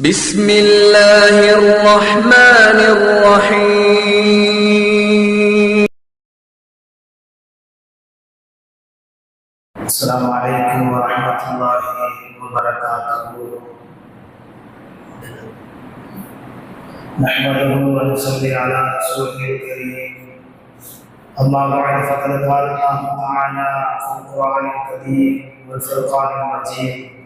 بسم الله الرحمن الرحيم. السلام عليكم ورحمة الله وبركاته. نحمده ونصلي على رسوله الكريم. أما بعد فقد قال الله تعالى في القرآن الكريم والفرقان المجيد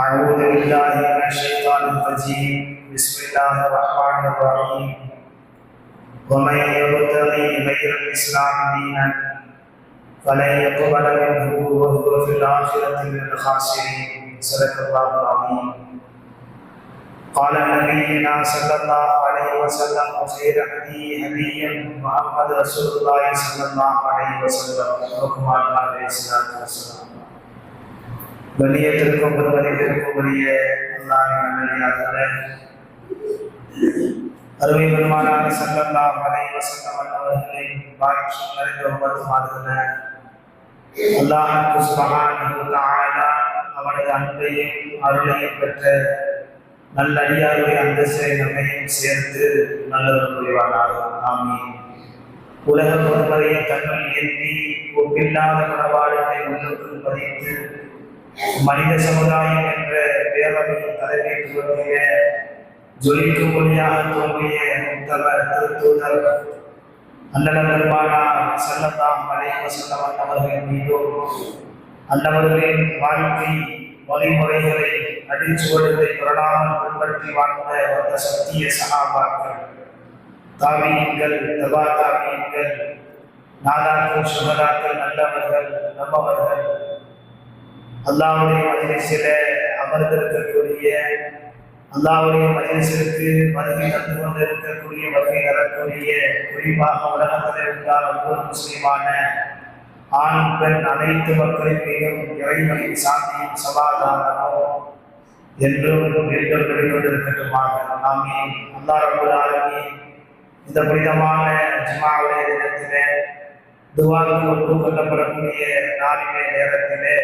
أعوذ بالله من الشيطان الرجيم. بسم الله الرحمن الرحيم. ومن يبتغي غير الإسلام دينا فلن يقبل منه وهو في الآخرة من الخاسرين. صدق الله العظيم. قال نبينا صلى الله عليه وسلم خير هدي هدي محمد رسول الله صلى الله عليه وسلم وكما قال عليه الصلاة والسلام. கண்ணியத்திற்கும் பெருமதிப்பிற்கும் உரிய அல்லாஹின் அருமை பெருமானார் சங்கல்லா மலை வஸல்லம் அவர்களை பாக்கியம் நிறைந்த உம்மத்துமார்கள அல்லாஹ் சுப்ஹானஹு வ அவனது அன்பையும் அருளையும் பெற்ற நல்ல அடியாருடைய அந்தஸ்தை நம்மையும் சேர்த்து நல்லவர் புரிவானார். ஆமி உலக பொறுமறையை தன்னை ஏற்றி ஒப்பில்லாத குணபாடுகளை உள்ளுக்குள் பதித்து மனித சமுதாயம் என்ற பேரவையின் தலைமைத்துவத்திய ஜொலிக்கும் மொழியாக தோன்றிய முத்தவர் திருத்தூதர் அண்ணன் பெருமானார் செல்லத்தாம் அலைவ செல்லவன் அவர்கள் மீதும் அன்னவர்களின் வாழ்க்கை வழிமுறைகளை அடிச்சுவடுகளை புரளாமல் பின்பற்றி வாழ்ந்த அந்த சத்திய சகாபாக்கள். தாவியங்கள் தபா தாவியங்கள் நாதாக்கள் சுகதாக்கள் நல்லவர்கள் நம்மவர்கள் அல்லாவுடைய மஜிலிசில அமர்ந்திருக்கக்கூடிய அல்லாவுடைய மஜிலிசிற்கு வருகை தந்து கொண்டிருக்கக்கூடிய வருகை தரக்கூடிய குறிப்பாக உலகத்தில் இருந்தால் ஒவ்வொரு முஸ்லீமான ஆண் பெண் அனைத்து மக்களின் மீதும் இறைவனின் சாந்தியும் சமாதானமும் என்றும் மீண்டும் வெளிக்கொண்டிருக்கட்டுமாக. ஆமே அல்லா ரபுல் இந்த புனிதமான ஜிமாவுடைய தினத்திலே துவாக்கு ஒப்புக்கொள்ளப்படக்கூடிய நாளிலே நேரத்திலே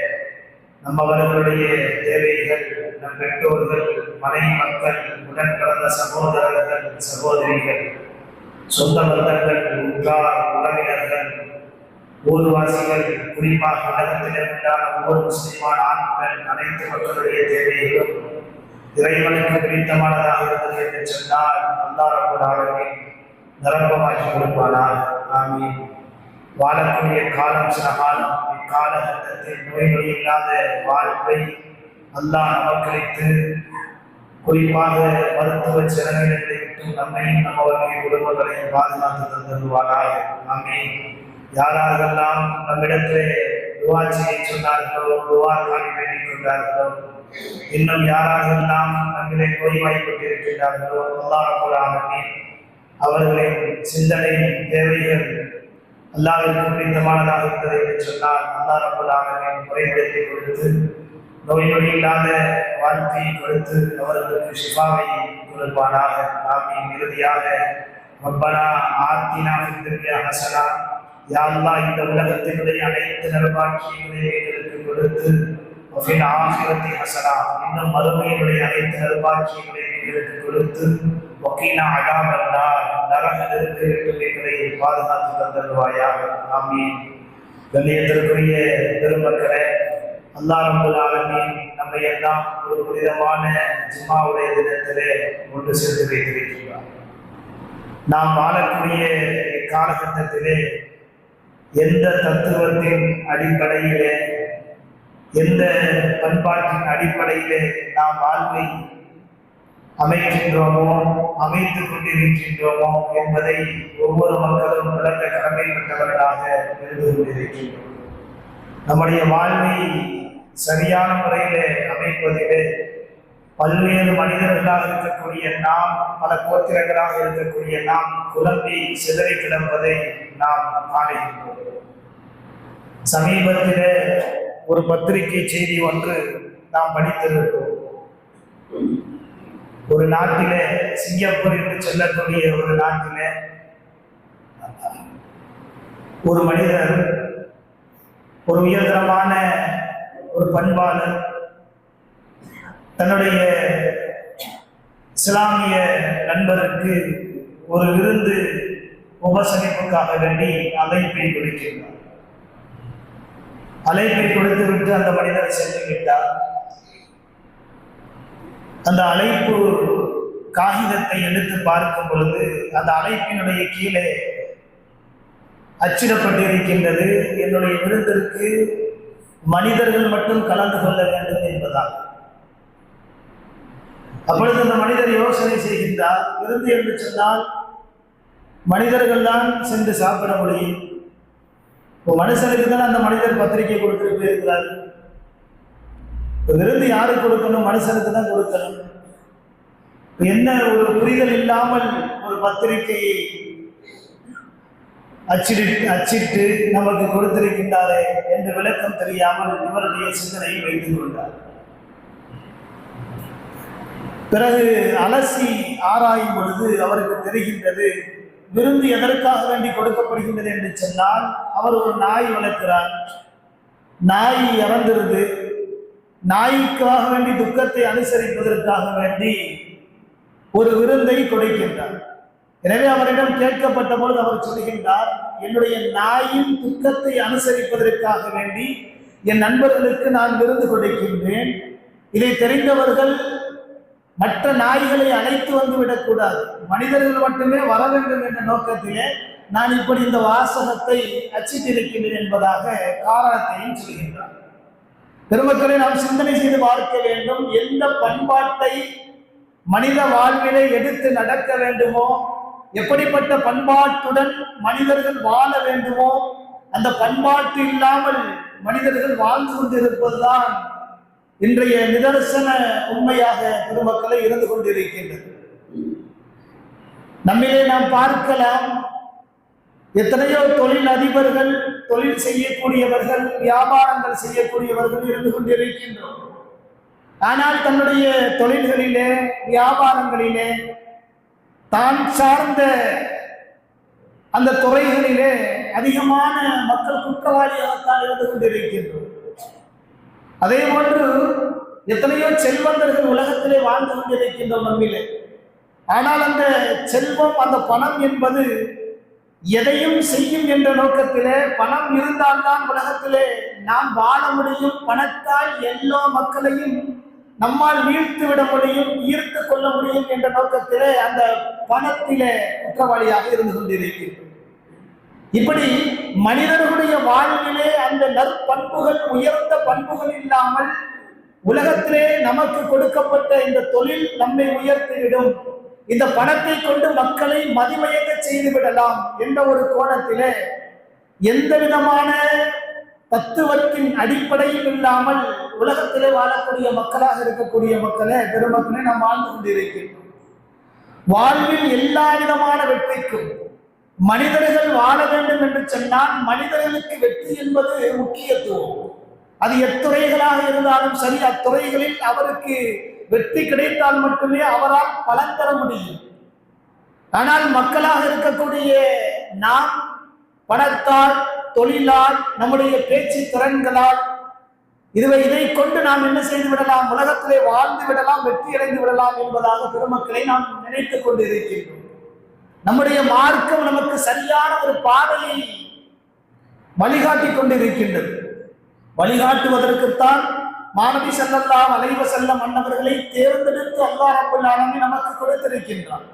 நம்மவர்களுடைய தேவைகள் நம் பெற்றோர்கள் மனைவி மக்கள் உடன் பிறந்த சகோதரர்கள் சகோதரிகள் சொந்த பந்தங்கள் உற்றார் உறவினர்கள் ஊர்வாசிகள் குறிப்பாக உலகத்தில் உண்டான ஒவ்வொரு முஸ்லிமான ஆண்கள் அனைத்து மக்களுடைய தேவைகளும் இறைவனுக்கு பிடித்தமானதாக இருந்தது என்று சொன்னால் அல்லா ரபுல்லாலுமே நிரப்பமாக்கி கொடுப்பானார் ஆமீன். வாழக்கூடிய காலம் சில காலம் இக்காலகட்டத்தில் நோய்கள் இல்லாத வாழ்வை அல்லாஹ் நமக்களித்து குறிப்பாக மருத்துவ செலவினங்களை விட்டு நம்மையும் நம்மவர்களுடைய குடும்பங்களையும் பாதுகாத்து தந்துருவாராக. ஆமே யாராரெல்லாம் நம்மிடத்திலே துவா செய்ய சொன்னார்களோ துவா காணி வேண்டிக் கொண்டார்களோ இன்னும் யாராரெல்லாம் நம்மிலே நோய்வாய்ப்பட்டிருக்கின்றார்களோ அல்லாஹ் அவர்களின் சிந்தனை தேவைகள் அல்லாவிற்கு பிடித்தமானதாக இருந்தது என்று சொன்னால் அல்லா ரபுல்லாக முறைப்படுத்தி கொடுத்து நோய் நொடி இல்லாத வாழ்க்கையை கொடுத்து அவர்களுக்கு சிவாவை கொடுப்பானாக. ஆமீன். இறுதியாக ரப்பனா ஆத்தினா ஃபித்துன்யா ஹசனா. யா இந்த உலகத்தினுடைய அனைத்து நல்வாக்கியங்களையும் எங்களுக்கு கொடுத்து வஃபில் ஆகிரத்தி ஹசனா. இன்னும் மறுமையினுடைய அனைத்து நல்வாக்கியங்களையும் எங்களுக்கு கொடுத்து வக்கீனா அடாமல்லா நரகத்திற்கு விட்டு எங்களை பாதுகாத்து தந்தருவாயாக ஆமீன் கண்ணியத்திற்குரிய பெருமக்களே அல்லா ரபுல் நம்மை எல்லாம் ஒரு புனிதமான ஜும்மாவுடைய தினத்திலே ஒன்று சேர்த்து வைத்திருக்கிறார் நாம் வாழக்கூடிய இக்காலகட்டத்திலே எந்த தத்துவத்தின் அடிப்படையிலே எந்த பண்பாட்டின் அடிப்படையிலே நாம் வாழ்வை அமைக்கின்றோமோ அமைத்துக் கொண்டிருக்கின்றோமோ என்பதை ஒவ்வொரு மக்களும் விளக்க கடமைப்பட்டவர்களாக இருந்து கொண்டிருக்கின்றோம் நம்முடைய வாழ்வை சரியான முறையிலே அமைப்பதிலே பல்வேறு மனிதர்களாக இருக்கக்கூடிய நாம் பல கோத்திரங்களாக இருக்கக்கூடிய நாம் குழம்பி சிதறி கிடப்பதை நாம் காணுகின்றோம். சமீபத்திலே ஒரு பத்திரிகை செய்தி ஒன்று நாம் படித்திருக்கிறோம் ஒரு நாட்டிலே சிங்கப்பூர் என்று சொல்லக்கூடிய ஒரு நாட்டிலே ஒரு மனிதர் ஒரு உயர்தரமான ஒரு பண்பாளர் தன்னுடைய இஸ்லாமிய நண்பருக்கு ஒரு விருந்து உபசரிப்புக்காக வேண்டி அழைப்பை கொடுக்கின்றார். அழைப்பை கொடுத்து விட்டு அந்த மனிதர் சென்று விட்டார். அந்த அழைப்பு காகிதத்தை எடுத்து பார்க்கும் பொழுது அந்த அழைப்பினுடைய கீழே அச்சிடப்பட்டிருக்கின்றது. என்னுடைய விருந்திற்கு மனிதர்கள் மட்டும் கலந்து கொள்ள வேண்டும் என்பதால். அப்பொழுது அந்த மனிதர் யோசனை செய்கின்றார் விருந்து என்று சொன்னால் மனிதர்கள் தான் சென்று சாப்பிட முடியும். இப்போ மனுஷனுக்கு தான் அந்த மனிதர் பத்திரிகை கொடுத்துட்டு போயிருக்கிறார் விருந்து யாருக்கு கொடுக்கணும்? மனுஷனுக்கு தான் கொடுக்கணும். என்ன ஒரு புரிதல் இல்லாமல் ஒரு பத்திரிகையை அச்சிடு அச்சிட்டு நமக்கு கொடுத்திருக்கின்றாரே என்று விளக்கம் தெரியாமல் இவருடைய சிந்தனையை வைத்துக் கொண்டார். பிறகு அலசி ஆராயும் பொழுது அவருக்கு தெரிகின்றது விருந்து எதற்காக வேண்டி கொடுக்கப்படுகின்றது என்று சொன்னால் அவர் ஒரு நாய் வளர்க்கிறார். நாய் இறந்திருது. நாய்க்காக வேண்டி துக்கத்தை அனுசரிப்பதற்காக வேண்டி ஒரு விருந்தை கொடுக்கின்றார். எனவே அவரிடம் கேட்கப்பட்ட பொழுது அவர் சொல்கின்றார் என்னுடைய நாயின் துக்கத்தை அனுசரிப்பதற்காக வேண்டி என் நண்பர்களுக்கு நான் விருந்து கொடுக்கின்றேன். இதை தெரிந்தவர்கள் மற்ற நாய்களை அழைத்து வந்து விடக்கூடாது. மனிதர்கள் மட்டுமே வர வேண்டும் என்ற நோக்கத்திலே நான் இப்படி இந்த வாசகத்தை அச்சிட்டிருக்கின்றேன் என்பதாக காரணத்தையும் சொல்கின்றார். பெருமக்களை நாம் சிந்தனை செய்து பார்க்க வேண்டும் எந்த பண்பாட்டை மனித வாழ்விலை எடுத்து நடக்க வேண்டுமோ? எப்படிப்பட்ட பண்பாட்டுடன் மனிதர்கள் வாழ வேண்டுமோ? அந்த பண்பாட்டு இல்லாமல் மனிதர்கள் வாழ்ந்து கொண்டிருப்பதுதான் இன்றைய நிதர்சன உண்மையாக பெருமக்களை இருந்து கொண்டிருக்கின்றது. நம்மிலே நாம் பார்க்கலாம் எத்தனையோ தொழில் அதிபர்கள் தொழில் செய்யக்கூடியவர்கள் வியாபாரங்கள் செய்யக்கூடியவர்கள் இருந்து கொண்டிருக்கின்றோம். ஆனால் தன்னுடைய தொழில்களிலே வியாபாரங்களிலே தான் சார்ந்த அந்த துறைகளிலே அதிகமான மக்கள் குற்றவாளியாகத்தான் இருந்து கொண்டிருக்கின்றோம் அதே போன்று எத்தனையோ செல்வந்தர்கள் உலகத்திலே வாழ்ந்து கொண்டிருக்கின்றோம் நம்மிலே. ஆனால் அந்த செல்வம் அந்த பணம் என்பது எதையும் செய்யும் என்ற நோக்கத்திலே பணம் இருந்தால்தான் உலகத்திலே நாம் வாழ முடியும். பணத்தால் எல்லா மக்களையும் நம்மால் வீழ்த்து விட முடியும் ஈர்த்து கொள்ள முடியும் என்ற நோக்கத்திலே அந்த பணத்திலே குற்றவாளியாக இருந்து கொண்டிருக்கிறது இப்படி மனிதர்களுடைய வாழ்விலே அந்த நற்பண்புகள் உயர்ந்த பண்புகள் இல்லாமல் உலகத்திலே நமக்கு கொடுக்கப்பட்ட இந்த தொழில் நம்மை உயர்த்திவிடும். இந்த பணத்தை கொண்டு மக்களை மதிமயங்க செய்து விடலாம் என்ற ஒரு கோணத்திலே எந்த விதமான தத்துவத்தின் அடிப்படையும் இல்லாமல் உலகத்திலே வாழக்கூடிய மக்களாக இருக்கக்கூடிய மக்களே பெருமக்களே நாம் வாழ்ந்து கொண்டிருக்கின்றோம். வாழ்வில் எல்லா விதமான வெற்றிக்கும் மனிதர்கள் வாழ வேண்டும் என்று சொன்னால் மனிதர்களுக்கு வெற்றி என்பது முக்கியத்துவம். அது எத்துறைகளாக இருந்தாலும் சரி அத்துறைகளில் அவருக்கு வெற்றி கிடைத்தால் மட்டுமே அவரால் பலன் தர முடியும். ஆனால் மக்களாக இருக்கக்கூடிய நாம் பணத்தால் தொழிலால் நம்முடைய பேச்சு திறன்களால் இதுவை இதை கொண்டு நாம் என்ன செய்து விடலாம்? உலகத்திலே வாழ்ந்து விடலாம் வெற்றி அடைந்து விடலாம் என்பதாக பெருமக்களை நாம் நினைத்துக் கொண்டு இருக்கின்றோம் நம்முடைய மார்க்கம் நமக்கு சரியான ஒரு பாதையை வழிகாட்டி கொண்டிருக்கின்றது. வழிகாட்டுவதற்குத்தான் மாணவி செல்லல்லாம் அலைவ செல்ல மன்னவர்களை தேர்ந்தெடுத்து அல்லாரப்பில் நமக்கு கொடுத்திருக்கின்றான்.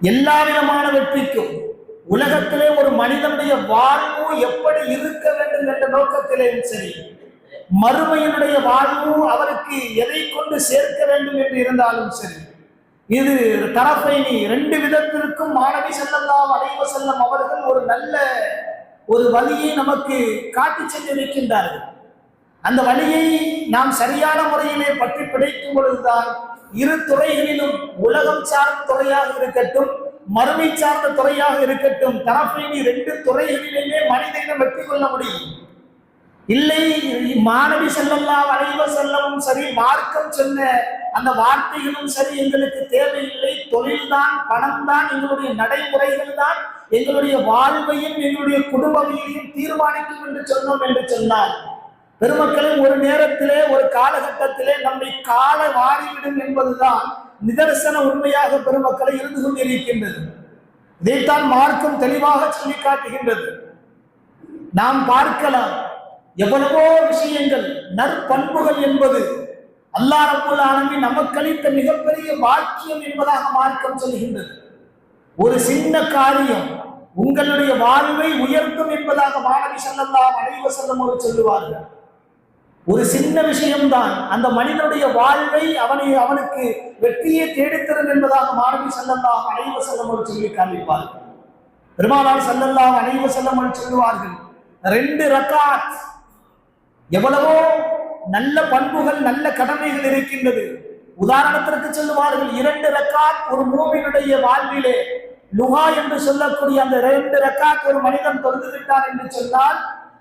எல்லா விதமான வெற்றிக்கும் உலகத்திலே ஒரு மனிதனுடைய வாழ்வு எப்படி இருக்க வேண்டும் என்ற நோக்கத்திலேயும் சரி மறுமையினுடைய வாழ்வு அவருக்கு எதை கொண்டு சேர்க்க வேண்டும் என்று இருந்தாலும் சரி இது தரப்பைனி ரெண்டு விதத்திற்கும் மாணவி செல்லல்லாம் அடைவ செல்லம் அவர்கள் ஒரு நல்ல ஒரு வழியை நமக்கு காட்டி சென்றிருக்கின்றார்கள். அந்த வழியை நாம் சரியான முறையிலே பற்றி பிடிக்கும் பொழுதுதான் இரு துறைகளிலும் உலகம் சார்ந்த துறையாக இருக்கட்டும் மறுமை சார்ந்த துறையாக இருக்கட்டும் தரப்பைனி ரெண்டு துறைகளிலுமே மனித இனம் வெற்றி கொள்ள முடியும். இல்லை மாணவி செல்லல்லா அலைவ செல்லவும் சரி மார்க்கம் சொன்ன அந்த வார்த்தைகளும் சரி எங்களுக்கு தேவையில்லை. தொழில்தான் பணம் தான் எங்களுடைய நடைமுறைகள் தான் எங்களுடைய வாழ்வையும் எங்களுடைய குடும்பவையும் தீர்மானிக்கும் என்று சொன்னோம் என்று சொன்னார் பெருமக்களும் ஒரு நேரத்திலே ஒரு காலகட்டத்திலே நம்மை கால வாரிவிடும் என்பதுதான் நிதர்சன உண்மையாக பெருமக்களை இருந்து கொண்டிருக்கின்றது இதைத்தான் மார்க்கம் தெளிவாக சொல்லி காட்டுகின்றது. நாம் பார்க்கலாம் எவ்வளவோ விஷயங்கள் நற்பண்புகள் என்பது அல்லாஹ் ரப்புல் ஆலமீன் நமக்கு அளித்த மிகப்பெரிய வாக்கியம் என்பதாக மார்க்கம் சொல்கின்றது. ஒரு சின்ன காரியம் உங்களுடைய வாழ்வை உயர்த்தும் என்பதாக மாணவி செல்லலாம் அனைவசல்லம் அவர் சொல்லுவார்கள். ஒரு சின்ன விஷயம்தான். அந்த மனிதனுடைய வாழ்வை அவனை அவனுக்கு வெற்றியை தேடித்தரும் என்பதாக மாணவி செல்லல்லாம் அனைவ செல்லம் சொல்லி காண்பிப்பார்கள். பெருமானார் செல்லல்லாம் அனைவ செல்லம் சொல்லுவார்கள் ரெண்டு ரக்காத் எவ்வளவோ நல்ல பண்புகள் நல்ல கடமைகள் இருக்கின்றது. உதாரணத்திற்கு சொல்லுவார்கள் இரண்டு ரக்காத் ஒரு மூவினுடைய வாழ்விலே. லுகா என்று சொல்லக்கூடிய அந்த இரண்டு ரக்காத் ஒரு மனிதன் தொழுது விட்டான் என்று சொன்னால்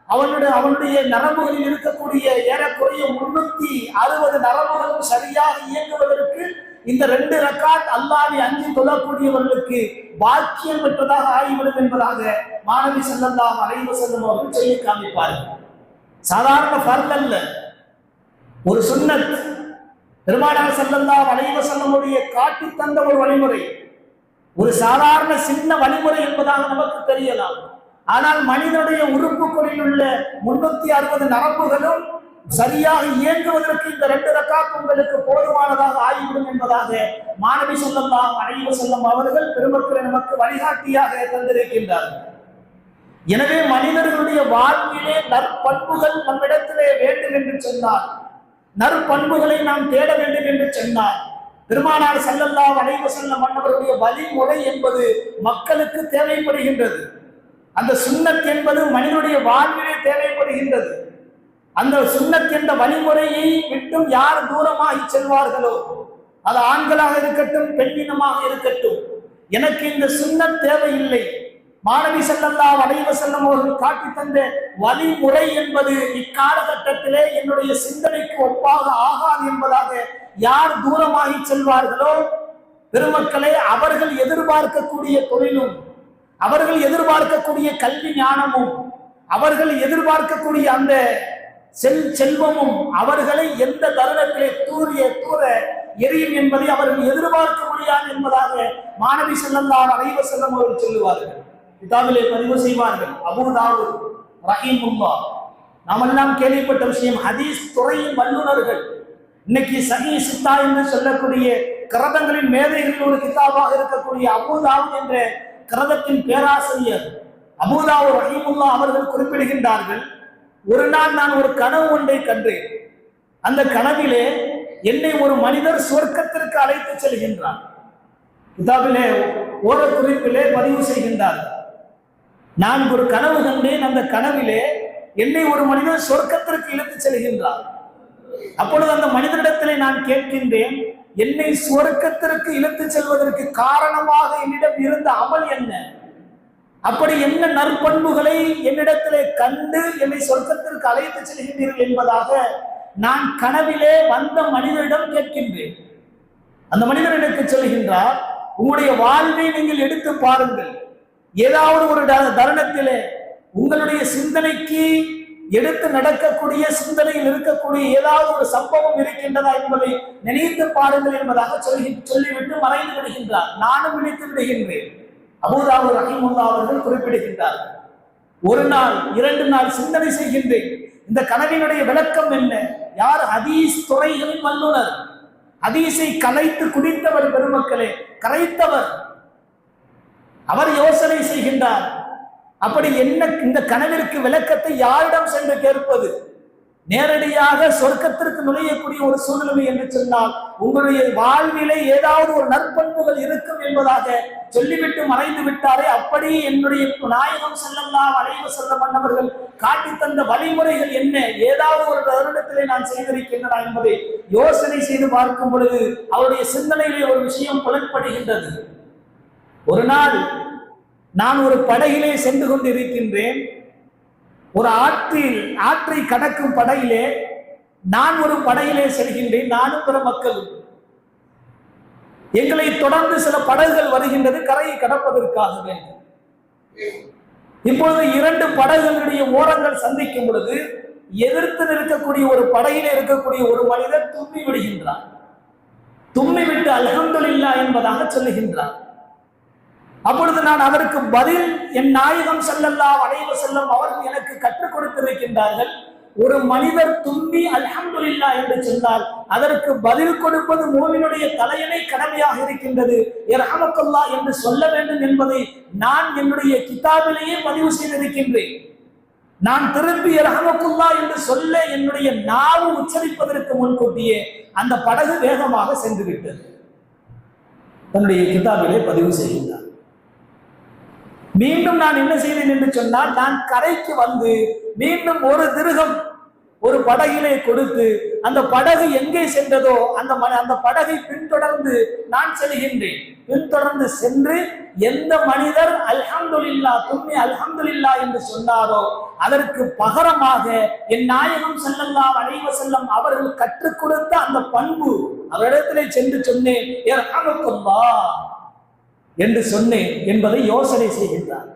அவனுடைய அவனுடைய நரம்புகளில் இருக்கக்கூடிய ஏறக்குறைய முன்னூத்தி அறுபது நரம்புகளும் சரியாக இயங்குவதற்கு இந்த ரெண்டு ரக்காத் அல்லாவை அஞ்சு தொழக்கூடியவர்களுக்கு பாக்கியம் பெற்றதாக ஆகிவிடும் என்பதாக மாணவி செல்லல்லாம் அனைவு செல்லும் அவர்கள் சொல்லி காமிப்பார்கள். சாதாரண ஃபர்ல் அல்ல. ஒரு சுண்ணத் பெருமானார் செல்லந்தா வளைவ செல்லமுடைய காட்டி தந்த ஒரு வழிமுறை. ஒரு சாதாரண சின்ன வழிமுறை என்பதாக நமக்கு தெரியலாம். ஆனால் மனிதனுடைய உறுப்புகளில் உள்ள முன்னூத்தி அறுபது நரம்புகளும் சரியாக இயங்குவதற்கு இந்த ரெண்டு ரக்காத் உங்களுக்கு போதுமானதாக ஆகிவிடும் என்பதாக மாணவி செல்லல்லாம் அனைவ செல்லம் அவர்கள் பெருமக்களை நமக்கு வழிகாட்டியாக தந்திருக்கின்றார்கள் எனவே மனிதர்களுடைய வாழ்விலே நற்பண்புகள் நம்மிடத்திலே வேண்டும் என்று சொன்னார். நற்பண்புகளை நாம் தேட வேண்டும் என்று சொன்னார். பெருமானார் செல்லல்லா வளைவு செல்ல மன்னவருடைய வழிமுறை என்பது மக்களுக்கு தேவைப்படுகின்றது. அந்த சுண்ணத் என்பது மனிதனுடைய வாழ்விலே தேவைப்படுகின்றது. அந்த சுண்ணத் என்ற வழிமுறையை விட்டும் யார் தூரமாகி செல்வார்களோ அது ஆண்களாக இருக்கட்டும் பெண்ணினமாக இருக்கட்டும் எனக்கு இந்த சுண்ணத் தேவையில்லை. மாணவி செல்லல்லா வளைவ செல்லம் அவர்கள் காட்டி தந்த வழிமுறை என்பது இக்காலகட்டத்திலே என்னுடைய சிந்தனைக்கு ஒப்பாக ஆகாது என்பதாக யார் தூரமாகி செல்வார்களோ பெருமக்களே அவர்கள் எதிர்பார்க்கக்கூடிய தொழிலும் அவர்கள் எதிர்பார்க்கக்கூடிய கல்வி ஞானமும் அவர்கள் எதிர்பார்க்கக்கூடிய அந்த செல் செல்வமும் அவர்களை எந்த தருணத்திலே தூரிய தூர எரியும் என்பதை அவர்கள் எதிர்பார்க்க முடியாது என்பதாக மாணவி செல்லந்தான் அனைவ செல்லம் அவர்கள் சொல்லுவார்கள். கிதாபிலே பதிவு செய்வார்கள். அபுதாவு ரஹீம் ரஹீமுல்லா. நாமெல்லாம் கேள்விப்பட்ட விஷயம் ஹதீஸ் துறையின் வல்லுநர்கள். இன்னைக்கு சஹி சித்தா என்று சொல்லக்கூடிய கிரதங்களின் மேதைகளில் ஒரு கிதாபாக இருக்கக்கூடிய அபுதாவு என்ற கிரதத்தின் பேராசிரியர் அபுதாவு ரஹீமுல்லா அவர்கள் குறிப்பிடுகின்றார்கள் ஒரு நாள் நான் ஒரு கனவு ஒன்றை கண்டேன். அந்த கனவிலே என்னை ஒரு மனிதர் சொர்க்கத்திற்கு அழைத்து செல்கின்றார். கிதாபிலே ஓர குறிப்பிலே பதிவு செய்கின்றார்கள் நான் ஒரு கனவு கண்டேன் அந்த கனவிலே என்னை ஒரு மனிதன் சொர்க்கத்திற்கு இழுத்து செல்கின்றார். அப்பொழுது அந்த மனிதனிடத்திலே நான் கேட்கின்றேன் என்னை சுவர்க்கத்திற்கு இழுத்து செல்வதற்கு காரணமாக என்னிடம் இருந்த அமல் என்ன? அப்படி என்ன நற்பண்புகளை என்னிடத்திலே கண்டு என்னை சொர்க்கத்திற்கு அழைத்து செல்கின்றீர்கள் என்பதாக நான் கனவிலே வந்த மனிதரிடம் கேட்கின்றேன். அந்த மனிதர் எனக்கு சொல்கின்றார் உங்களுடைய வாழ்வை நீங்கள் எடுத்து பாருங்கள். ஏதாவது ஒரு தருணத்திலே உங்களுடைய சிந்தனைக்கு எடுத்து நடக்கக்கூடிய சிந்தனையில் இருக்கக்கூடிய ஏதாவது ஒரு சம்பவம் இருக்கின்றதா என்பதை நினைத்து பாருங்கள் என்பதாக சொல்லி சொல்லிவிட்டு மறைந்து விடுகின்றார். நானும் விழித்து விடுகின்றேன். அபூதாபு ரஹிமுல்லா அவர்கள் குறிப்பிடுகின்றார். ஒரு நாள் இரண்டு நாள் சிந்தனை செய்கின்றேன். இந்த கனவினுடைய விளக்கம் என்ன? யார் ஹதீஸ் துறைகளின் வல்லுநர்? ஹதீஸை கலைத்து குடித்தவர் பெருமக்களே கரைத்தவர். அவர் யோசனை செய்கின்றார். அப்படி என்ன இந்த கனவிற்கு விளக்கத்தை யாரிடம் சென்று கேட்பது? நேரடியாக சொர்க்கத்திற்கு நுழையக்கூடிய ஒரு சூழ்நிலை என்று சொன்னால் உங்களுடைய வாழ்விலே ஏதாவது ஒரு நற்பண்புகள் இருக்கும் என்பதாக சொல்லிவிட்டு மறைந்து விட்டாரே அப்படி என்னுடைய நாயகம் செல்லலாம் அலைவு செல்ல மன்னவர்கள் காட்டி தந்த வழிமுறைகள் என்ன? ஏதாவது ஒரு தருணத்திலே நான் செய்திருக்கின்றனா என்பதை யோசனை செய்து பார்க்கும் பொழுது அவருடைய சிந்தனையிலே ஒரு விஷயம் புலப்படுகின்றது. ஒரு நாள் நான் ஒரு படகிலே சென்று கொண்டிருக்கின்றேன். ஒரு ஆற்றில் ஆற்றை கடக்கும் படகிலே நான் ஒரு படகிலே செல்கின்றேன் நானும் பிற மக்களும். எங்களை தொடர்ந்து சில படகுகள் வருகின்றது கரையை கடப்பதற்காக வேண்டும். இப்பொழுது இரண்டு படகுகளுடைய ஓரங்கள் சந்திக்கும் பொழுது எதிர்த்து நிற்கக்கூடிய ஒரு படையில இருக்கக்கூடிய ஒரு மனிதர் தும்மி விடுகின்றார். தும்மி விட்டு அல்ஹம்துலில்லா என்பதாக சொல்லுகின்றார். அப்பொழுது நான் அதற்கு பதில் என் நாயகம் செல்லல்லா அடைவ செல்லும் அவர்கள் எனக்கு கற்றுக் கொடுத்திருக்கின்றார்கள். ஒரு மனிதர் தும்பி அல்ஹம்துலில்லா என்று சொன்னால் அதற்கு பதில் கொடுப்பது மூமினுடைய தலையணை கடமையாக இருக்கின்றது. இரஹமக்குல்லா என்று சொல்ல வேண்டும் என்பதை நான் என்னுடைய கிதாபிலேயே பதிவு செய்திருக்கின்றேன். நான் திருப்பி இரஹமக்குல்லா என்று சொல்ல என்னுடைய நாவு உச்சரிப்பதற்கு முன்கூட்டியே அந்த படகு வேகமாக சென்று விட்டது தன்னுடைய கிதாபிலே பதிவு செய்கின்றார். மீண்டும் நான் என்ன செய்தேன் என்று சொன்னால் நான் கரைக்கு வந்து மீண்டும் ஒரு திருகம் ஒரு படகிலே கொடுத்து அந்த படகு எங்கே சென்றதோ அந்த அந்த படகை பின்தொடர்ந்து நான் செல்கின்றேன் பின்தொடர்ந்து சென்று எந்த மனிதர் அல்ஹம்துல்லா தும்மி அல்ஹம்துல்லா என்று சொன்னாரோ அதற்கு பகரமாக என் நாயகம் செல்லல்லா அழைவ செல்லம் அவர்கள் கற்றுக் கொடுத்த அந்த பண்பு அவரிடத்திலே சென்று சொன்னேன் "இர்ஹமுக்கல்லா." என்று சொன்னேன் என்பதை யோசனை செய்கின்றார்.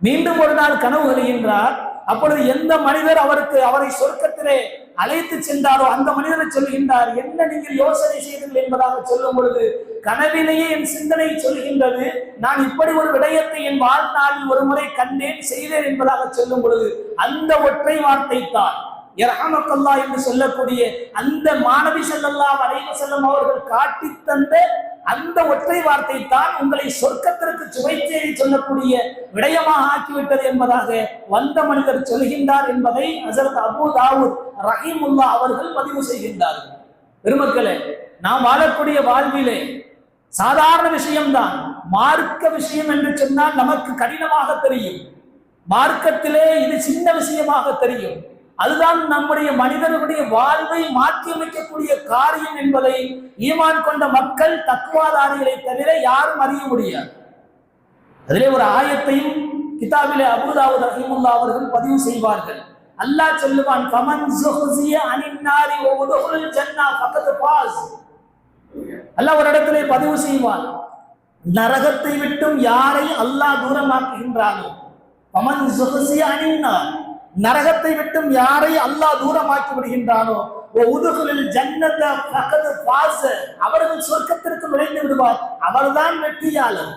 மீண்டும் ஒரு நாள் கனவு வருகின்றார் அப்பொழுது எந்த மனிதர் அவருக்கு அவரை சொர்க்கத்திலே அழைத்து சென்றாரோ அந்த மனிதரை சொல்கின்றார் என்ன நீங்கள் யோசனை செய்தீர்கள் என்பதாக சொல்லும் பொழுது கனவிலேயே என் சிந்தனை சொல்கின்றது. நான் இப்படி ஒரு விடயத்தை என் வாழ்நாளில் ஒரு முறை கண்டேன் செய்தேன் என்பதாக சொல்லும் பொழுது அந்த ஒற்றை வார்த்தை தான். இரஹமக்கல்லா என்று சொல்லக்கூடிய அந்த மாணவி செல்லல்லா வரைவு செல்லும் அவர்கள் காட்டித் தந்த அந்த ஒற்றை வார்த்தை தான் உங்களை சொர்க்கத்திற்கு சுவைச்சேரி சொல்லக்கூடிய விடயமாக ஆக்கிவிட்டது என்பதாக வந்த மனிதர் சொல்கின்றார் என்பதை ஹசரத் அபு தாவூத் ரஹீமுல்லா அவர்கள் பதிவு செய்கின்றார்கள். பெருமக்களே நாம் வாழக்கூடிய வாழ்விலே சாதாரண விஷயம்தான். மார்க்க விஷயம் என்று சொன்னால் நமக்கு கடினமாக தெரியும். மார்க்கத்திலே இது சின்ன விஷயமாக தெரியும். அதுதான் நம்முடைய மனிதர்களுடைய வாழ்வை மாற்றியமைக்கக்கூடிய காரியம் என்பதை ஈமான் கொண்ட மக்கள் தக்குவாதாரிகளை தவிர யாரும் அறிய முடியாது. அதிலே ஒரு ஆயத்தையும் கிதாபிலே அபுதாவுத் ரஹிமுல்லா அவர்கள் பதிவு செய்வார்கள். அல்லாஹ் சொல்லுவான் கமன் ஜுஹ்ஸிய அனின்னாரி நாரி ஜன்னா ஃபக்கத் பாஸ் அல்லாஹ் ஒரு இடத்திலே பதிவு செய்வான் நரகத்தை விட்டும் யாரை அல்லாஹ் தூரமாக்குகின்றானோ? கமன் ஜுஹ்ஸிய அனின்னார். நரகத்தை விட்டும் யாரை அல்லாஹ் தூரமாக்கி விடுகின்றானோ வ ஜன்னத பகது ஃபாஸ் அவர்கள் சொர்க்கத்திற்கு நுழைந்து விடுவார். அவர்தான் வெற்றியாளர்.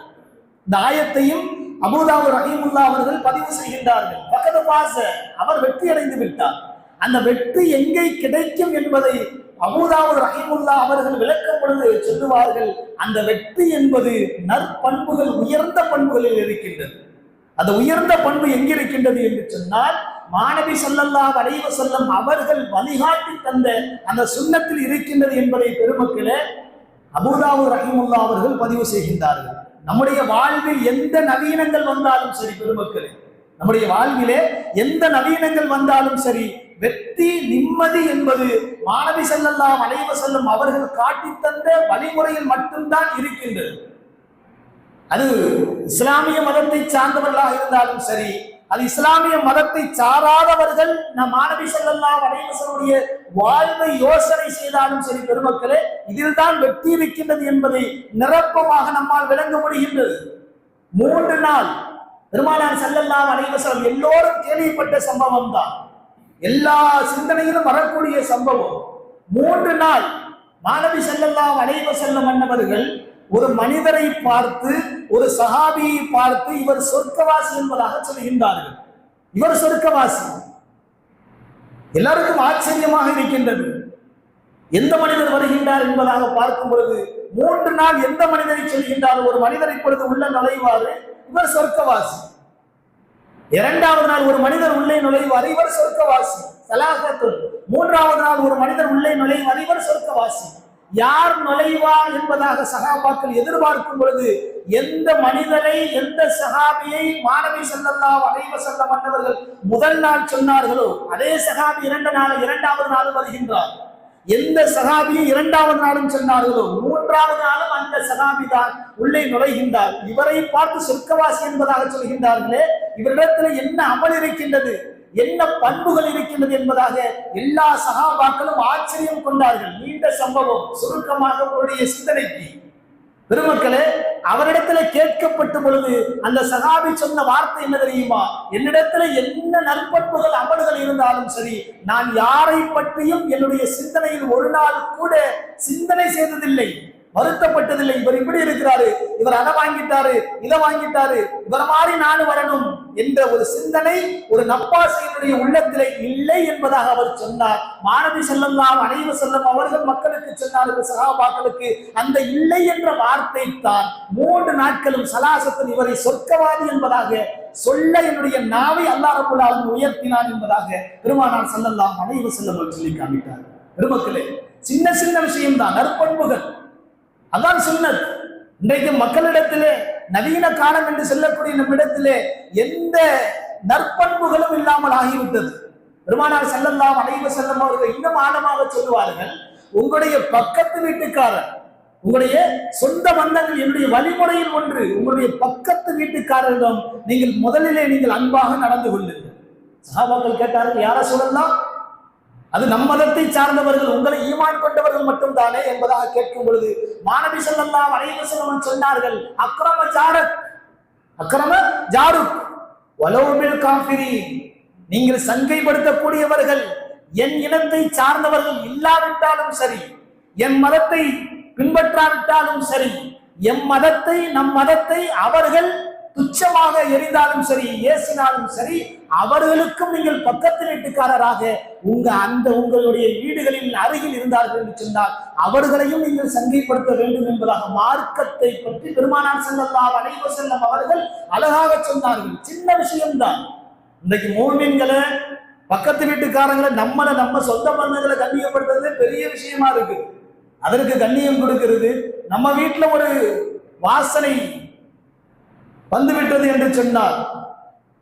இந்த ஆயத்தையும் அபூதாவு ரஹீமுல்லா அவர்கள் பதிவு செய்கின்றார்கள். பக்கத்து பாச அவர் வெற்றி அடைந்து விட்டார். அந்த வெற்றி எங்கே கிடைக்கும் என்பதை அபூதாவு ரஹீமுல்லா அவர்கள் விளக்கும் பொழுது சொல்லுவார்கள். அந்த வெற்றி என்பது நற்பண்புகள் உயர்ந்த பண்புகளில் இருக்கின்றது. அந்த உயர்ந்த பண்பு எங்கிருக்கின்றது என்று சொன்னால் மாணவி செல்லல்லா வளைவு செல்லும் அவர்கள் வழிகாட்டி தந்த அந்த சுண்ணத்தில் இருக்கின்றது என்பதை பெருமக்களே அபுதாவு ரஹிமுல்லா அவர்கள் பதிவு செய்கின்றார்கள். நம்முடைய வாழ்வில் எந்த நவீனங்கள் வந்தாலும் சரி பெருமக்களே நம்முடைய வாழ்விலே எந்த நவீனங்கள் வந்தாலும் சரி வெற்றி நிம்மதி என்பது மாணவி செல்லல்லாம் அலைவ செல்லும் அவர்கள் காட்டித் தந்த வழிமுறையில் மட்டும்தான் இருக்கின்றது. அது இஸ்லாமிய மதத்தை சார்ந்தவர்களாக இருந்தாலும் சரி அது இஸ்லாமிய மதத்தை சாராதவர்கள் நம் மாணவி செல்லல்லாம் அலைவசனுடைய வாழ்வை யோசனை செய்தாலும் சரி பெருமக்களே இதில் தான் வெற்றி இருக்கின்றது என்பதை நிரப்பமாக நம்மால் விளங்க முடிகின்றது. மூன்று நாள் பெருமானார் செல்லல்லாம் அலைவசம் எல்லோரும் கேள்விப்பட்ட சம்பவம் தான் எல்லா சிந்தனையிலும் வரக்கூடிய சம்பவம். மூன்று நாள் மாணவி செல்லல்லாம் அலைவ மன்னவர்கள் ஒரு மனிதரை பார்த்து ஒரு சஹாபியை பார்த்து இவர் சொர்க்கவாசி என்பதாக சொல்கின்றார்கள். இவர் சொர்க்கவாசி. எல்லாருக்கும் ஆச்சரியமாக இருக்கின்றது. எந்த மனிதர் வருகின்றார் என்பதாக பார்க்கும் பொழுது மூன்று நாள் எந்த மனிதரை சொல்கின்றார்? ஒரு மனிதர் இப்பொழுது உள்ள நுழைவாரு இவர் சொர்க்கவாசி. இரண்டாவது நாள் ஒரு மனிதர் உள்ளே நுழைவார் இவர் சொர்க்கவாசி. சலாகத்துல் மூன்றாவது நாள் ஒரு மனிதர் உள்ளே நுழைவார் இவர் சொர்க்கவாசி. யார் நுழைவார் என்பதாக சகாபாக்கள் எதிர்பார்க்கும் பொழுது எந்த மனிதரை எந்த சகாபியை மாணவி செல்லல்லா வகைவ செல்ல மன்னவர்கள் முதல் நாள் சொன்னார்களோ அதே சகாபி இரண்டு நாள் இரண்டாவது நாள் வருகின்றார். எந்த சகாபியை இரண்டாவது நாளும் சொன்னார்களோ மூன்றாவது நாளும் அந்த சகாபி தான் உள்ளே நுழைகின்றார். இவரை பார்த்து சொர்க்கவாசி என்பதாக சொல்கின்றார்களே இவரிடத்தில் என்ன அமல் இருக்கின்றது? என்ன பண்புகள் இருக்கின்றது என்பதாக எல்லா சகாபாக்களும் ஆச்சரியம் கொண்டார்கள். நீண்ட சம்பவம் சுருக்கமாக உங்களுடைய சிந்தனைக்கு. பெருமக்களே அவரிடத்துல கேட்கப்பட்ட பொழுது அந்த சகாபி சொன்ன வார்த்தை என்ன தெரியுமா? என்னிடத்துல என்ன நற்பண்புகள் அமல்கள் இருந்தாலும் சரி நான் யாரை பற்றியும் என்னுடைய சிந்தனையில் ஒரு நாள் கூட சிந்தனை செய்ததில்லை. வருத்தப்பட்டதில்லை. இவர் இப்படி இருக்கிறாரு. இவர் அதை வாங்கிட்டாரு இதை வாங்கிட்டாரு. இவர் மாதிரி நானும் வரணும் என்ற ஒரு சிந்தனை ஒரு நப்பாசையினுடைய உள்ளத்திலே இல்லை என்பதாக அவர் சொன்னார். மாணவி செல்லலாம் அனைவர் செல்லும் அவர்கள் மக்களுக்கு சொன்னார்கள் சகாபாக்களுக்கு. அந்த இல்லை என்ற வார்த்தை தான் மூன்று நாட்களும் சலாசத்தில் இவரை சொர்க்கவாதி என்பதாக சொல்ல என்னுடைய நாவை அல்லாஹ் உயர்த்தினான் என்பதாக பெருமானார் செல்லலாம் அனைவர் செல்லும் சொல்லி காமிட்டார் பெருமக்களே சின்ன சின்ன விஷயம்தான். நற்பண்புகள். அதான் சுன்னத் இன்றைக்கு மக்களிடத்திலே நவீன காலம் என்று சொல்லக்கூடிய நம்மிடத்திலே எந்த நற்பண்புகளும் இல்லாமல் ஆகிவிட்டது. பெருமானார் செல்லலாம் அனைவ செல்லம் அவர்கள் இன்னும் ஆழமாக சொல்லுவார்கள் உங்களுடைய பக்கத்து வீட்டுக்காரர் உங்களுடைய சொந்த பந்தங்கள் என்னுடைய வழிமுறையில் ஒன்று உங்களுடைய பக்கத்து வீட்டுக்காரரிடம் நீங்கள் முதலிலே நீங்கள் அன்பாக நடந்து கொள்ளுங்கள். சகாபாக்கள் கேட்டார்கள் யார சொல்லலாம்? அது நம் மதத்தை சார்ந்தவர்கள் உங்களை ஈமான் கொண்டவர்கள் மட்டும் தானே என்பதாக கேட்கும் பொழுது மாணவி செல்லல்லாம் அனைவ செல்லவன் சொன்னார்கள் அக்கிரம ஜாரத் அக்கிரம ஜாருக் வலோமில் காஃபிரி நீங்கள் சங்கைப்படுத்தக்கூடியவர்கள் என் இனத்தை சார்ந்தவர்கள் இல்லாவிட்டாலும் சரி என் மதத்தை பின்பற்றாவிட்டாலும் சரி எம் மதத்தை நம் மதத்தை அவர்கள் துச்சமாக எரிந்தாலும் சரி ஏசினாலும் சரி அவர்களுக்கும் நீங்கள் பக்கத்து வீட்டுக்காரராக உங்க அந்த உங்களுடைய வீடுகளில் அருகில் இருந்தார்கள் என்று சொன்னால் அவர்களையும் நீங்கள் சங்கைப்படுத்த வேண்டும் என்பதாக மார்க்கத்தை பற்றி பெருமானார் செல்லல்லா அனைவர் செல்லம் அவர்கள் அழகாக சொன்னார்கள். சின்ன விஷயம்தான். இன்னைக்கு மோமின்களை பக்கத்து வீட்டுக்காரங்களை நம்மளை நம்ம சொந்த பந்தங்களை கண்ணியப்படுத்துறது பெரிய விஷயமா இருக்கு. அதற்கு கண்ணியம் கொடுக்கிறது. நம்ம வீட்டுல ஒரு வாசனை வந்துவிட்டது என்று சொன்னார்.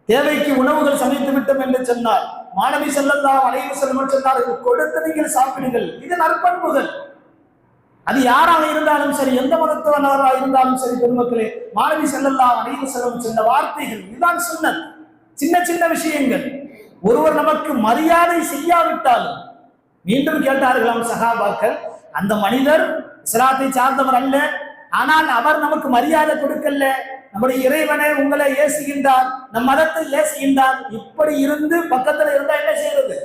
தேவைக்கு உணவுகள் சமைத்து விட்டோம் என்று சொன்னார். மாணவி செல்லல்லாம் அனைவரும் செல்லும் சொன்னார்கள் கொடுத்து நீங்கள் சாப்பிடுங்கள். இது நற்பண்புகள். அது யாராக இருந்தாலும் சரி எந்த மதத்தவராக இருந்தாலும் சரி பெருமக்களே மாணவி செல்லல்லாம் அனைவரும் செல்லும் சொன்ன வார்த்தைகள் இதுதான் சொன்னது சின்ன சின்ன விஷயங்கள். ஒருவர் நமக்கு மரியாதை செய்யாவிட்டாலும் மீண்டும் கேட்டார்களாம் சகாபாக்கள் அந்த மனிதர் இஸ்லாத்தை சார்ந்தவர் அல்ல ஆனால் அவர் நமக்கு மரியாதை கொடுக்கல. நம்முடைய இறைவனை உங்களை ஏசுகின்றார் நம் மதத்தை ஏசுகின்றார். இப்படி இருந்து பக்கத்துல இருந்தா என்ன செய்யறது?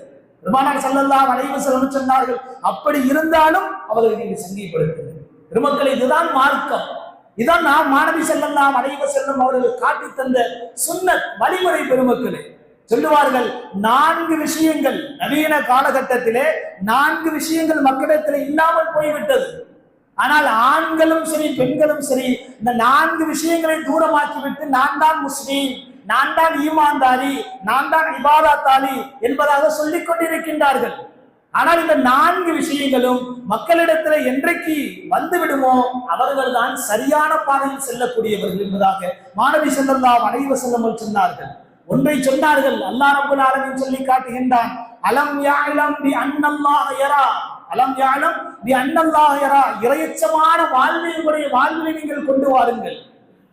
பெருமானார் செல்லலாம் அனைவரும் செல்லும் சொன்னார்கள் அப்படி இருந்தாலும் அவர்களை நீங்கள் சங்கிப்படுத்துங்கள் பெருமக்கள் இதுதான் மார்க்கம். இதான் நாம் மாணவி செல்லலாம் அனைவரும் செல்லும் அவர்கள் காட்டி தந்த சுன்னத் வழிமுறை பெருமக்களே. சொல்லுவார்கள் நான்கு விஷயங்கள் நவீன காலகட்டத்திலே நான்கு விஷயங்கள் மக்களிடத்தில் இல்லாமல் போய்விட்டது. ஆனால் ஆண்களும் சரி பெண்களும் சரி இந்த நான்கு விஷயங்களை தூரமாக்கிவிட்டு நான் தான் முஸ்லீம் நான் தான் ஈமான்தாரி நான் தான் இபாதாத்தாலி என்பதாக சொல்லிக் கொண்டிருக்கின்றார்கள். ஆனால் இந்த நான்கு விஷயங்களும் மக்களிடத்தில் என்றைக்கு வந்து விடுமோ அவர்கள் தான் சரியான பாதையில் செல்லக்கூடியவர்கள் என்பதாக மாணவி செல்லல்லாம் அனைவ செல்லமல் சொன்னார்கள். ஒன்றை சொன்னார்கள் அல்லா ரபுல் ஆலமின் சொல்லி காட்டுகின்றான் அலம் யாழம் பி அண்ணம்மா யரா அலம் யாழம் நீ அன்னல்லாஹ யரா. இரையச்சமான வாழ்வினுடைய வாழ்வினை நீங்கள் கொண்டு வாருங்கள்.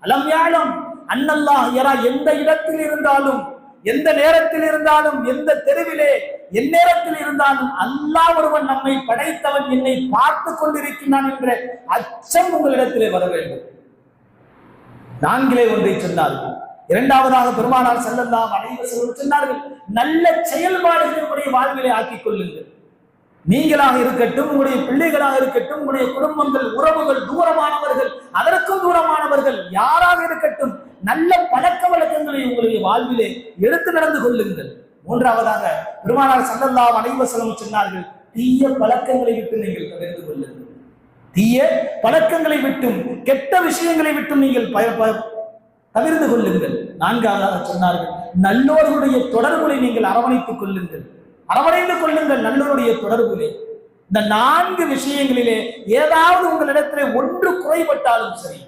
அலம் யாழம் அன்னல்லாஹ் யரா. எந்த இடத்தில் இருந்தாலும் எந்த நேரத்தில் இருந்தாலும் எந்த தெருவிலே எந்நேரத்தில் இருந்தாலும் அல்லா ஒருவன் நம்மை படைத்தவன் என்னை பார்த்து கொண்டிருக்கிறான் என்ற அச்சம் உங்களிடத்திலே வர வேண்டும். நான்கிலே ஒன்றை சொன்னார்கள். இரண்டாவதாக பெருமானார் செல்லல்லாம் அனைவரும் சொன்னார்கள் நல்ல செயல்பாடுகளுடைய வாழ்விலை ஆக்கிக் கொள்ளுங்கள். நீங்களாக இருக்கட்டும் உங்களுடைய பிள்ளைகளாக இருக்கட்டும் உங்களுடைய குடும்பங்கள் உறவுகள் தூரமானவர்கள் அதற்கும் தூரமானவர்கள் யாராக இருக்கட்டும் நல்ல பழக்க வழக்கங்களை உங்களுடைய வாழ்விலே எடுத்து நடந்து கொள்ளுங்கள். மூன்றாவதாக பெருமானார் சல்லல்லாம் அனைவசலம் சொன்னார்கள் தீய பழக்கங்களை விட்டு நீங்கள் தவிர்த்து கொள்ளுங்கள். தீய பழக்கங்களை விட்டும் கெட்ட விஷயங்களை விட்டும் நீங்கள் பய- ப- தவிர்த்து கொள்ளுங்கள். நான்காவதாக சொன்னார்கள் நல்லோர்களுடைய தொடர்புகளை நீங்கள் அரவணைத்துக் கொள்ளுங்கள். அரவணைந்து கொள்ளுங்கள் நல்லோருடைய தொடர்பிலே. இந்த நான்கு விஷயங்களிலே ஏதாவது உங்களிடத்திலே ஒன்று குறைபட்டாலும் சரி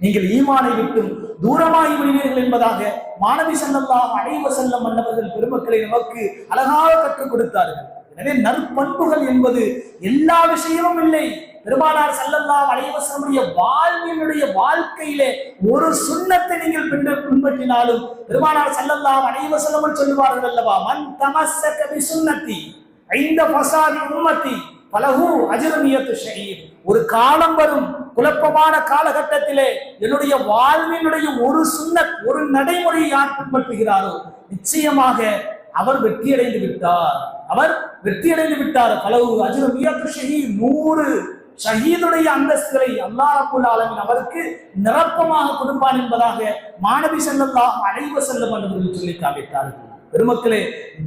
நீங்கள் ஈமானை விட்டும் தூரமாகி விடுவீர்கள் என்பதாக மாணவி செல்லல்லாம் அடைவ செல்லம் மன்னவர்கள் பெருமக்களை நமக்கு அழகாக கற்றுக் கொடுத்தார்கள். எனவே நற்பண்புகள் என்பது எல்லா விஷயமும் இல்லை. பெருமானார் செல்லல்லாம் அனைவசனுடைய வாழ்வினுடைய வாழ்க்கையிலே ஒரு சுண்ணத்தை நீங்கள் பின்ப- பின்பற்றினாலும் பெருமானார் செல்லல்லாம் அனைவசனமும் சொல்லுவார்கள் அல்லவா? மன் தமச கவி சுண்ணத்தி ஐந்த பசாதி உம்மத்தி பலகு அஜிரமியத்து ஷஹீத் ஒரு காலம் வரும் குழப்பமான காலகட்டத்திலே என்னுடைய வாழ்வினுடைய ஒரு சுண்ணத் ஒரு நடைமுறையை யார் பின்பற்றுகிறாரோ நிச்சயமாக அவர் வெற்றியடைந்து விட்டார். அவர் வெற்றியடைந்து விட்டார். பலவு அஜுரமியாத்து ஷஹீத் நூறு ஷஹீதுடைய அந்தஸ்துகளை அல்லாஹ் ரப்புல் அவருக்கு நிரப்பமாக கொடுப்பான் என்பதாக மாணவி செல்லல்லாஹ் அழைவ செல்லும் என்று சொல்லி காமித்தார்கள். பெருமக்களே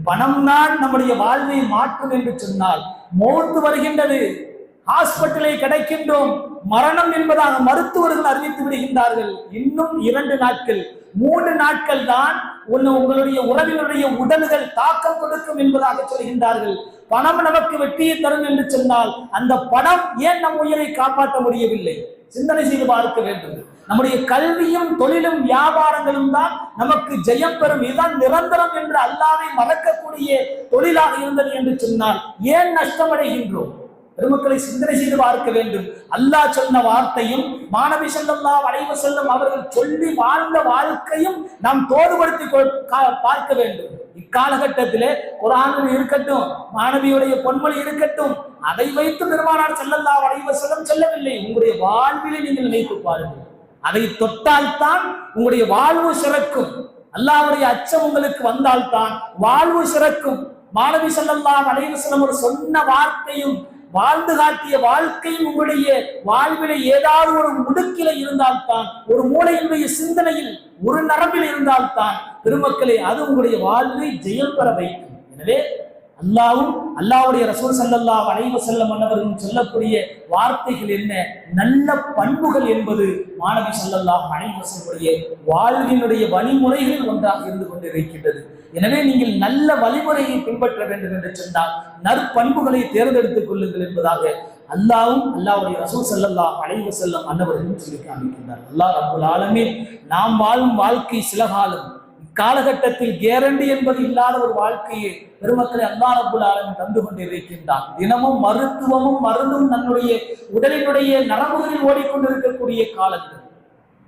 பணம் தான் நம்முடைய வாழ்வை மாற்றும் என்று சொன்னால் மௌத்து வருகின்றது. ஹாஸ்பிட்டலை கிடைக்கின்றோம். மரணம் என்பதாக மருத்துவர்கள் அறிவித்து விடுகின்றார்கள். இன்னும் இரண்டு நாட்கள் மூன்று நாட்கள் தான் உங்களுடைய உறவினுடைய உடல்கள் தாக்கம் கொடுக்கும் என்பதாக சொல்கின்றார்கள். பணம் நமக்கு வெற்றியை தரும் என்று சொன்னால் அந்த பணம் ஏன் நம் உயிரை காப்பாற்ற முடியவில்லை? சிந்தனை செய்து பார்க்க வேண்டும். நம்முடைய கல்வியும் தொழிலும் வியாபாரங்களும் தான் நமக்கு ஜெயம் பெறும். இதுதான் நிரந்தரம் என்று அல்லாவை மறக்கக்கூடிய தொழிலாக இருந்தது என்று சொன்னால் ஏன் நஷ்டமடைகின்றோம்? பெருமக்களை சிந்தனை செய்து பார்க்க வேண்டும். அல்லாஹ் சொன்ன வார்த்தையும் மாணவி செல்லல்லா வளைவு செல்லும் அவர்கள் சொல்லி வாழ்ந்த வாழ்க்கையும் நாம் தோடுபடுத்தி கொள்- கா- பார்க்க வேண்டும். இக்காலகட்டத்திலே குரானில் இருக்கட்டும் மாணவியுடைய பொன்மொழி இருக்கட்டும் அதை வைத்து பெருமானார் செல்லல்லா வளைவு செல்லும் செல்லவில்லை. உங்களுடைய வாழ்விலை நீங்கள் நினைத்து பாருங்கள். அதை தொட்டால்தான் உங்களுடைய வாழ்வு சிறக்கும். அல்லாவுடைய அச்சம் உங்களுக்கு வந்தால்தான் வாழ்வு சிறக்கும். மாணவி செல்லல்லாம் அலைவசலம் ஒரு சொன்ன வார்த்தையும் வாழ்ந்து காட்டிய வாழ்க்கையும் உங்களுடைய வாழ்வில ஏதாவது ஒரு முடுக்கில இருந்தால்தான் ஒரு மூளையினுடைய சிந்தனையில் ஒரு நரம்பில் இருந்தால்தான் பெருமக்களே அது உங்களுடைய வாழ்வை ஜெயம் பெற வைக்கும். எனவே அல்லாவும் அல்லாவுடைய ரசூல் சல்லல்லா அலைவ செல்ல அன்னவர்களும் சொல்லக்கூடிய வார்த்தைகள் என்ன? நல்ல பண்புகள் என்பது மாணவி சல்லல்லா அலைஹி வாழ்வினுடைய வழிமுறைகளில் ஒன்றாக இருந்து கொண்டிருக்கின்றது. எனவே நீங்கள் நல்ல வழிமுறையை பின்பற்ற வேண்டும் என்று சொன்னால் நற்பண்புகளை தேர்ந்தெடுத்துக் கொள்ளுங்கள் என்பதாக அல்லாவும் அல்லாவுடைய ரசூல் செல்லல்லா அலைவ செல்லம் அன்னவர்களும் சொல்லி காமிக்கின்றார் அல்லாஹ் ரப்பல் ஆலமே நாம் வாழும் வாழ்க்கை சில காலம் காலகட்டத்தில் கேரண்டி என்பது இல்லாத ஒரு வாழ்க்கையை பெருமக்களை அல்லா ரப்புல் தந்து கொண்டிருக்கின்றான். தினமும் மருத்துவமும் மருந்தும் தன்னுடைய உடலினுடைய நரம்புகளில் ஓடிக்கொண்டிருக்கக்கூடிய காலங்கள்.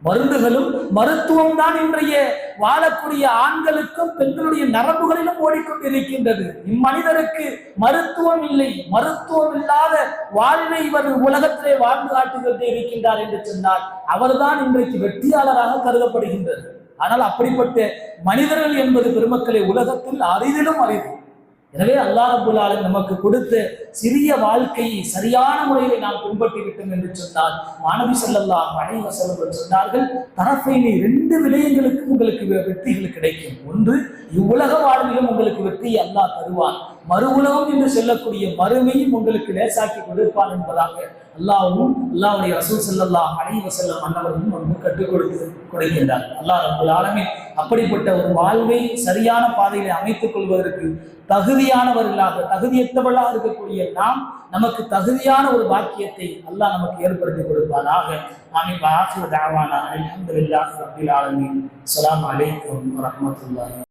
மருந்துகளும் மருத்துவம் தான் இன்றைய வாழக்கூடிய ஆண்களுக்கும் பெண்களுடைய நரம்புகளிலும் ஓடிக்கொண்டிருக்கின்றது. இம்மனிதருக்கு மருத்துவம் இல்லை. மருத்துவம் இல்லாத வாழ்வை இவர் உலகத்திலே வாழ்ந்து காட்டுகின்றே இருக்கின்றார் என்று சொன்னால் அவர்தான் இன்றைக்கு வெற்றியாளராக கருதப்படுகின்றது. ஆனால் அப்படிப்பட்ட மனிதர்கள் என்பது பெருமக்களை உலகத்தில் அரிதிலும் அரிது. எனவே அல்லாஹ் ரபுல் நமக்கு கொடுத்த சிறிய வாழ்க்கையை சரியான முறையில் நாம் பின்பற்றி விட்டோம் என்று சொன்னால் மாணவி செல்லல்லா அலைஹி வஸல்லம் சொன்னார்கள் தரப்பைனி ரெண்டு விடயங்களுக்கு உங்களுக்கு வெற்றிகள் கிடைக்கும். ஒன்று இவ்வுலக வாழ்விலும் உங்களுக்கு வெற்றியை அல்லாஹ் தருவான். மறு உலகம் என்று சொல்லக்கூடிய மறுமையும் உங்களுக்கு லேசாக்கி கொடுப்பான் என்பதாக அல்லாவும் அல்லாவுடைய ரசூல் செல்லல்லா அலைஹி வஸல்லம் அன்னவர்களும் நமக்கு கற்றுக் கொடுத்து கொடுக்கின்றார் அல்லாஹ் ரப்பல் ஆலமீன் அப்படிப்பட்ட ஒரு வாழ்வை சரியான பாதையில் அமைத்துக் கொள்வதற்கு தகுதியானவர்களாக தகுதியற்றவர்களாக இருக்கக்கூடிய நாம் நமக்கு தகுதியான ஒரு பாக்கியத்தை அல்லாஹ் நமக்கு ஏற்படுத்தி கொடுப்பாராக ஆமீன். வாஹிர் தாவானா. அல்ஹம்துலில்லாஹி ரப்பில் ஆலமீன். அஸ்ஸலாமு அலைக்கும்